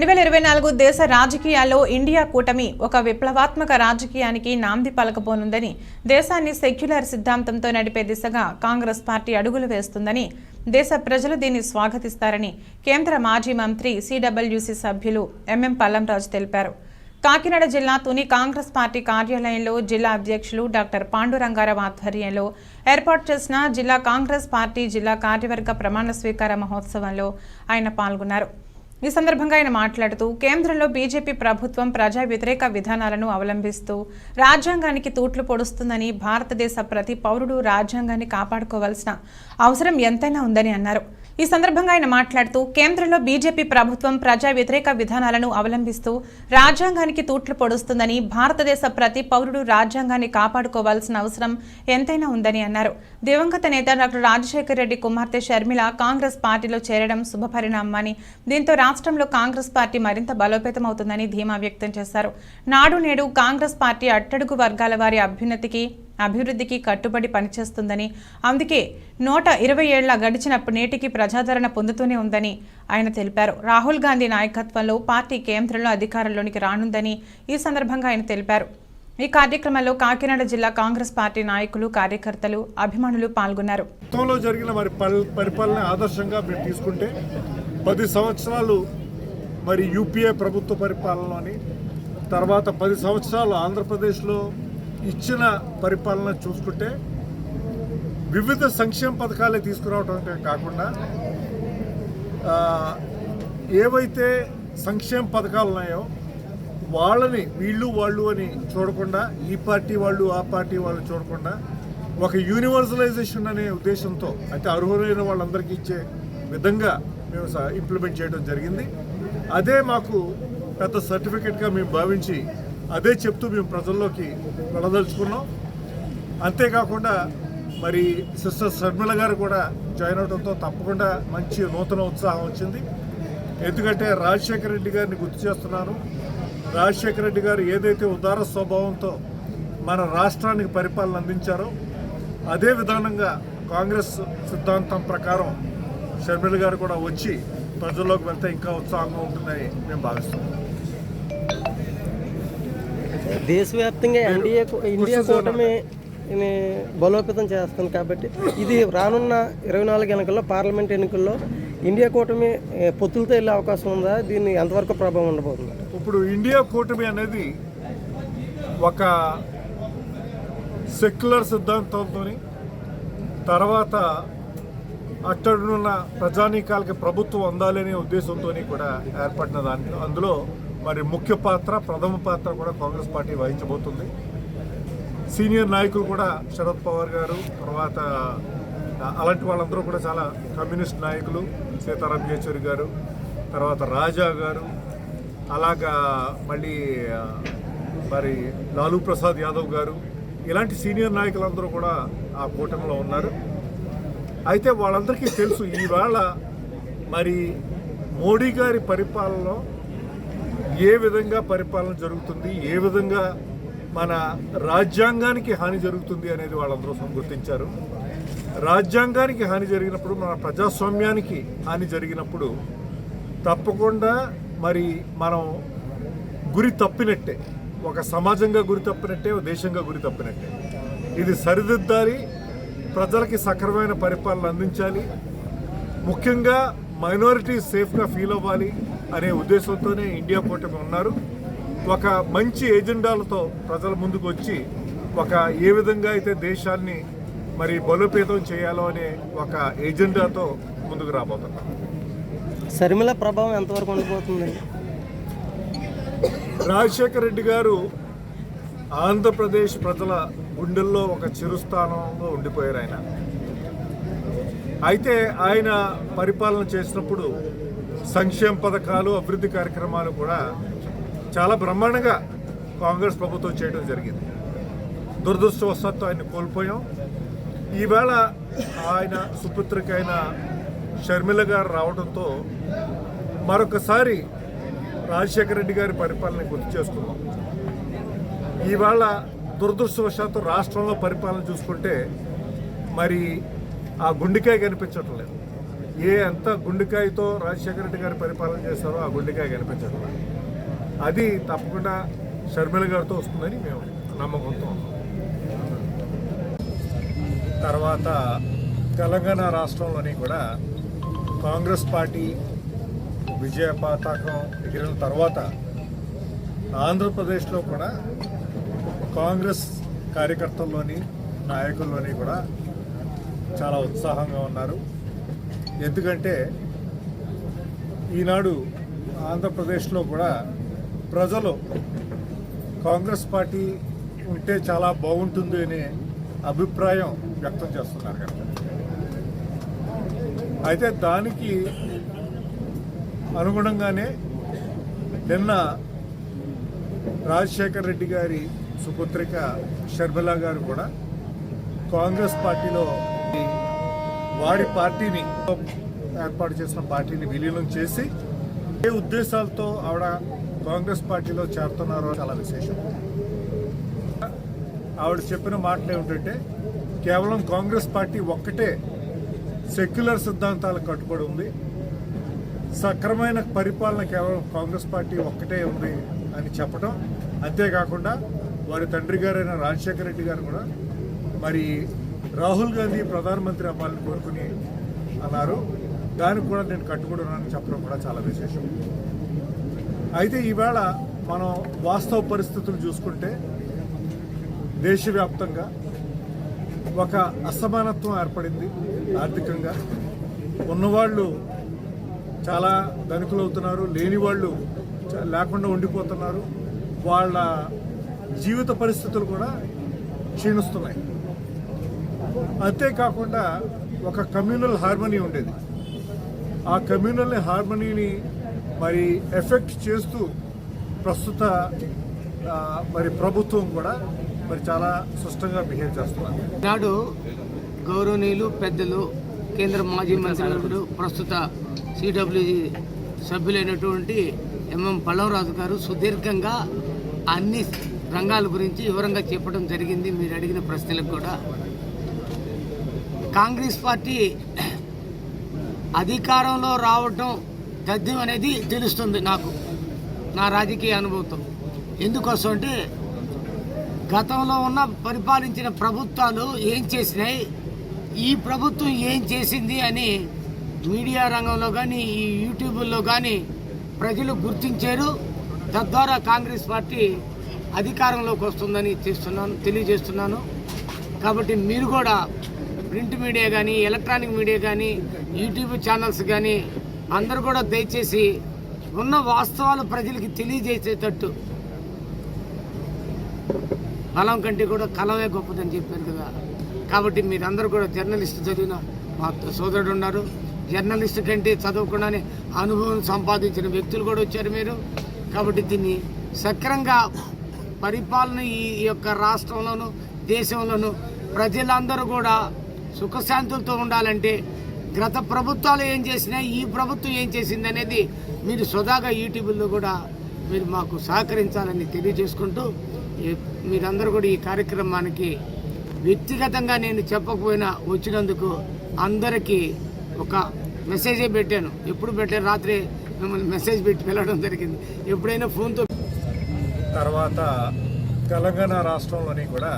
రెండు వేల ఇరవై నాలుగు దేశ రాజకీయాల్లో ఇండియా కూటమి ఒక విప్లవాత్మక రాజకీయానికి నాంది పలకబోనుందని దేశాన్ని సెక్యులర్ సిద్ధాంతంతో నడిపే దిశగా కాంగ్రెస్ పార్టీ అడుగులు వేస్తుందని దేశ ప్రజలు దీన్ని స్వాగతిస్తారని కేంద్ర మాజీ మంత్రి సిడబ్ల్యూసి సభ్యులు ఎంఎం పల్లంరాజు తెలిపారు. కాకినాడ జిల్లా తుని కాంగ్రెస్ పార్టీ కార్యాలయంలో జిల్లా అధ్యక్షులు డాక్టర్ పాండురంగారావు ఆధ్వర్యంలో ఏర్పాటు చేసిన జిల్లా కాంగ్రెస్ పార్టీ జిల్లా కార్యవర్గ ప్రమాణ స్వీకార మహోత్సవంలో ఆయన పాల్గొన్నారు. ఈ సందర్భంగా ఆయన మాట్లాడుతూ కేంద్రంలో బీజేపీ ప్రభుత్వం ప్రజా వ్యతిరేక విధానాలను అవలంబిస్తూ రాజ్యాంగానికి తూట్లు పొడుస్తుందని భారతదేశ ప్రతి పౌరుడు రాజ్యాంగాన్ని కాపాడుకోవాల్సిన అవసరం ఎంతైనా ఉందని అన్నారు. ఈ సందర్భంగా ఆయన మాట్లాడుతూ కేంద్రంలో బీజేపీ ప్రభుత్వం ప్రజా వ్యతిరేక విధానాలను అవలంబిస్తూ రాజ్యాంగానికి తూట్లు పొడుస్తుందని భారతదేశ ప్రతి పౌరుడు రాజ్యాంగాన్ని కాపాడుకోవాల్సిన అవసరం ఎంతైనా ఉందని అన్నారు. దివంగత నేత డాక్టర్ రాజశేఖర రెడ్డి కుమార్తె షర్మిల కాంగ్రెస్ పార్టీలో చేరడం శుభపరిణామని దీంతో రాష్ట్రంలో కాంగ్రెస్ పార్టీ మరింత బలోపేతమవుతుందని ధీమా వ్యక్తం చేశారు. నాడు నేడు కాంగ్రెస్ పార్టీ అట్టడుగు వర్గాల వారి అభ్యున్నతికి అభివృద్ధికి కట్టుబడి పనిచేస్తుందని అందుకే నూట ఇరవై ఏళ్ళ గడిచినప్పుడు నేటికి ప్రజాదరణ పొందుతూనే ఉందని ఆయన తెలిపారు. రాహుల్ గాంధీ నాయకత్వంలో పార్టీ కేంద్రంలో అధికారంలోనికి రానుందని ఈ సందర్భంగా ఆయన తెలిపారు. ఈ కార్యక్రమంలో కాకినాడ జిల్లా కాంగ్రెస్ పార్టీ నాయకులు కార్యకర్తలు అభిమానులు పాల్గొన్నారు. గతంలో జరిగిన మరి పరిపాలన ఆదర్శంగా మీరు తీసుకుంటే పది సంవత్సరాలు మరి యూపీఏ ప్రభుత్వ పరిపాలనలోని తర్వాత పది సంవత్సరాలు ఆంధ్రప్రదేశ్లో ఇచ్చిన పరిపాలన చూసుకుంటే వివిధ సంక్షేమ పథకాలే తీసుకురావటం కాకుండా ఏవైతే సంక్షేమ పథకాలు ఉన్నాయో వాళ్ళని వీళ్ళు వాళ్ళు అని చూడకుండా ఈ పార్టీ వాళ్ళు ఆ పార్టీ వాళ్ళు చూడకుండా ఒక యూనివర్సలైజేషన్ అనే ఉద్దేశంతో అయితే అర్హులైన వాళ్ళందరికీ ఇచ్చే విధంగా మేము ఇంప్లిమెంట్ చేయడం జరిగింది. అదే మాకు పెద్ద సర్టిఫికెట్గా మేము భావించి అదే చెప్తూ మేము ప్రజల్లోకి వెళ్ళదలుచుకున్నాం. అంతేకాకుండా మరి సిస్టర్ షర్మిల గారు కూడా జాయిన్ అవడంతో తప్పకుండా మంచి నూతన ఉత్సాహం వచ్చింది. ఎందుకంటే రాజశేఖర రెడ్డి గారిని గుర్తు చేస్తున్నాను. రాజశేఖర రెడ్డి గారు ఏదైతే ఉదార స్వభావంతో మన రాష్ట్రానికి పరిపాలన అందించారో అదే విధానంగా కాంగ్రెస్ సిద్ధాంతం ప్రకారం షర్మిల గారు కూడా వచ్చి ప్రజల్లోకి వెళ్తే ఇంకా ఉత్సాహంగా ఉంటుందని మేము భావిస్తున్నాం. దేశవ్యాప్తంగా ఎన్డీఏ ఇండియా కూటమి ని బలోపేతం చేస్తుంది కాబట్టి ఇది రానున్న ఇరవై నాలుగు ఎన్నికల్లో పార్లమెంట్ ఎన్నికల్లో ఇండియా కూటమి పొత్తులతో వెళ్ళే అవకాశం ఉందా? దీన్ని ఎంతవరకు ప్రభావం ఉండబోతుంది? ఇప్పుడు ఇండియా కూటమి అనేది ఒక సెక్యులర్ సిద్ధాంతంతో తర్వాత అట్టడున్న ప్రజానీకాలకి ప్రభుత్వం అందాలనే ఉద్దేశంతో కూడా ఏర్పడిన దాంట్లో అందులో మరి ముఖ్య పాత్ర ప్రథమ పాత్ర కూడా కాంగ్రెస్ పార్టీ వహించబోతుంది. సీనియర్ నాయకులు కూడా శరద్ పవార్ గారు తర్వాత అలాంటి వాళ్ళందరూ కూడా చాలా కమ్యూనిస్ట్ నాయకులు సీతారాం యేచూరి గారు తర్వాత రాజా గారు అలాగా మళ్ళీ మరి లాలూ ప్రసాద్ యాదవ్ గారు ఇలాంటి సీనియర్ నాయకులందరూ కూడా ఆ కూటమిలో ఉన్నారు. అయితే వాళ్ళందరికీ తెలుసు ఈవేళ మరి మోడీ గారి పరిపాలనలో ఏ విధంగా పరిపాలన జరుగుతుంది ఏ విధంగా మన రాజ్యాంగానికి హాని జరుగుతుంది అనేది వాళ్ళందరూ గుర్తించారు. రాజ్యాంగానికి హాని జరిగినప్పుడు మన ప్రజాస్వామ్యానికి హాని జరిగినప్పుడు తప్పకుండా మరి మనం గురి తప్పినట్టే ఒక సమాజంగా గురి తప్పినట్టే ఒక దేశంగా గురి తప్పినట్టే. ఇది సరిదిద్దాలి ప్రజలకి సక్రమైన పరిపాలన అందించాలి ముఖ్యంగా మైనారిటీ సేఫ్గా ఫీల్ అవ్వాలి అనే ఉద్దేశంతోనే ఇండియా కూటమి ఉన్నారు. ఒక మంచి ఎజెండాలతో ప్రజల ముందుకు వచ్చి ఒక ఏ విధంగా అయితే దేశాన్ని మరి బలోపేతం చేయాలో అనే ఒక ఎజెండాతో ముందుకు రాబోతున్నాం శర్మిల ప్రభావం ఎంతవరకు ఉండబోతుంది? రాజశేఖర రెడ్డి గారు ఆంధ్రప్రదేశ్ ప్రజల గుండెల్లో ఒక చిరుస్థానంలో ఉండిపోయారు ఆయన. అయితే ఆయన పరిపాలన చేసినప్పుడు సంక్షేమ పథకాలు అభివృద్ధి కార్యక్రమాలు కూడా చాలా బ్రహ్మాండంగా కాంగ్రెస్ ప్రభుత్వం చేయడం జరిగింది. దురదృష్టవశాత్తు ఆయన కోల్పోయాం. ఈవేళ ఆయన సుపుత్రికైన షర్మిల గారు రావడంతో మరొకసారి రాజశేఖర రెడ్డి గారి పరిపాలన గుర్తు చేసుకున్నాం ఈవేళ దురదృష్టవశాత్తు రాష్ట్రంలో పరిపాలన చూసుకుంటే మరి ఆ గుండెకాయ కనిపించటం లేదు ఏ ఎంత గుండెకాయతో రాజశేఖర రెడ్డి గారు పరిపాలన చేశారో ఆ గుండెకాయ కనిపించడం అది తప్పకుండా షర్మిల గారితో వస్తుందని మేము నమ్మకంతో తర్వాత తెలంగాణ రాష్ట్రంలోని కూడా కాంగ్రెస్ పార్టీ విజయ పతాకం ఎగిరిన తర్వాత ఆంధ్రప్రదేశ్లో కూడా కాంగ్రెస్ కార్యకర్తల్లోని నాయకుల్లోని కూడా చాలా ఉత్సాహంగా ఉన్నారు. ఎందుకంటే ఈనాడు ఆంధ్రప్రదేశ్లో కూడా ప్రజలు కాంగ్రెస్ పార్టీ ఉంటే చాలా బాగుంటుంది అనే అభిప్రాయం వ్యక్తం చేస్తున్నారు కనుక. అయితే దానికి అనుగుణంగానే నిన్న రాజశేఖర్ రెడ్డి గారి సుపుత్రిక షర్మిల గారు కూడా కాంగ్రెస్ పార్టీలో వాడి పార్టీని ఏర్పాటు చేసిన పార్టీని విలీనం చేసి ఏ ఉద్దేశాలతో ఆవిడ కాంగ్రెస్ పార్టీలో చేరుతున్నారో చాలా విశేషం. ఆవిడ చెప్పిన మాటలు ఏమిటంటే కేవలం కాంగ్రెస్ పార్టీ ఒక్కటే సెక్యులర్ సిద్ధాంతాలకు కట్టుబడి ఉంది. సక్రమైన పరిపాలన కేవలం కాంగ్రెస్ పార్టీ ఒక్కటే ఉంది అని చెప్పడం అంతేకాకుండా వారి తండ్రి గారైన రాజశేఖర రెడ్డి గారు కూడా మరి రాహుల్ గాంధీ ప్రధానమంత్రి అవ్వాలని కోరుకుని అన్నారు. దానికి కూడా నేను కట్టుకుంటున్నానని చెప్పడం కూడా చాలా విశేషం. అయితే ఈవేళ మనం వాస్తవ పరిస్థితులు చూసుకుంటే దేశవ్యాప్తంగా ఒక అసమానత్వం ఏర్పడింది ఆర్థికంగా. ఉన్నవాళ్ళు చాలా ధనికులు అవుతున్నారు లేని వాళ్ళు చ- లేకుండా ఉండిపోతున్నారు. వాళ్ళ జీవిత పరిస్థితులు కూడా క్షీణిస్తున్నాయి. అంతేకాకుండా ఒక కమ్యూనల్ హార్మనీ ఉండేది. ఆ కమ్యూనల్ హార్మనీని మరి ఎఫెక్ట్ చేస్తూ ప్రస్తుత మరి ప్రభుత్వం కూడా మరి చాలా స్పష్టంగా బిహేవ్ చేస్తున్నారు. నాడు గౌరవనీయులు పెద్దలు కేంద్ర మాజీ మంత్రి ప్రస్తుత సిడబ్ల్యూజీ సభ్యులైనటువంటి ఎంఎం పల్లవరాజు గారు సుదీర్ఘంగా అన్ని రంగాల గురించి వివరంగా చెప్పడం జరిగింది. మీరు అడిగిన ప్రశ్నలకు కూడా కాంగ్రెస్ పార్టీ అధికారంలో రావటం తథ్యం అనేది తెలుస్తుంది నాకు నా రాజకీయ అనుభవంతో ఎందుకోసం అంటే గతంలో ఉన్న పరిపాలించిన ప్రభుత్వాలు ఏం చేసినాయి ఈ ప్రభుత్వం ఏం చేసింది అని మీడియా రంగంలో కానీ ఈ యూట్యూబ్లో కానీ ప్రజలు గుర్తించారు. తద్వారా కాంగ్రెస్ పార్టీ అధికారంలోకి వస్తుందని చేస్తున్నాను తెలియజేస్తున్నాను. కాబట్టి మీరు కూడా ప్రింట్ మీడియా కానీ ఎలక్ట్రానిక్ మీడియా కానీ యూట్యూబ్ ఛానల్స్ కానీ అందరూ కూడా దయచేసి ఉన్న వాస్తవాలు ప్రజలకి తెలియజేసేటట్టు బలం కంటే కూడా కలమే గొప్పదని చెప్పారు కదా. కాబట్టి మీరందరూ కూడా జర్నలిస్ట్ చదివిన మా సోదరుడు ఉన్నారు. జర్నలిస్ట్ కంటే చదవకుండానే అనుభవం సంపాదించిన వ్యక్తులు కూడా వచ్చారు మీరు. కాబట్టి దీన్ని సక్రంగా పరిపాలన ఈ యొక్క రాష్ట్రంలోను దేశంలోను ప్రజలందరూ కూడా సుఖశాంతులతో ఉండాలంటే గత ప్రభుత్వాలు ఏం చేసినా ఈ ప్రభుత్వం ఏం చేసింది అనేది మీరు స్వదాగా యూట్యూబ్లో కూడా మీరు మాకు సహకరించాలని తెలియజేసుకుంటూ మీరందరూ కూడా ఈ కార్యక్రమానికి వ్యక్తిగతంగా నేను చెప్పకపోయినా వచ్చినందుకు అందరికీ ఒక మెసేజే పెట్టాను. ఎప్పుడు పెట్టాను రాత్రి మిమ్మల్ని మెసేజ్ పెట్టి వెళ్ళడం జరిగింది. ఎప్పుడైనా ఫోన్తో తర్వాత తెలంగాణ రాష్ట్రంలోని కూడా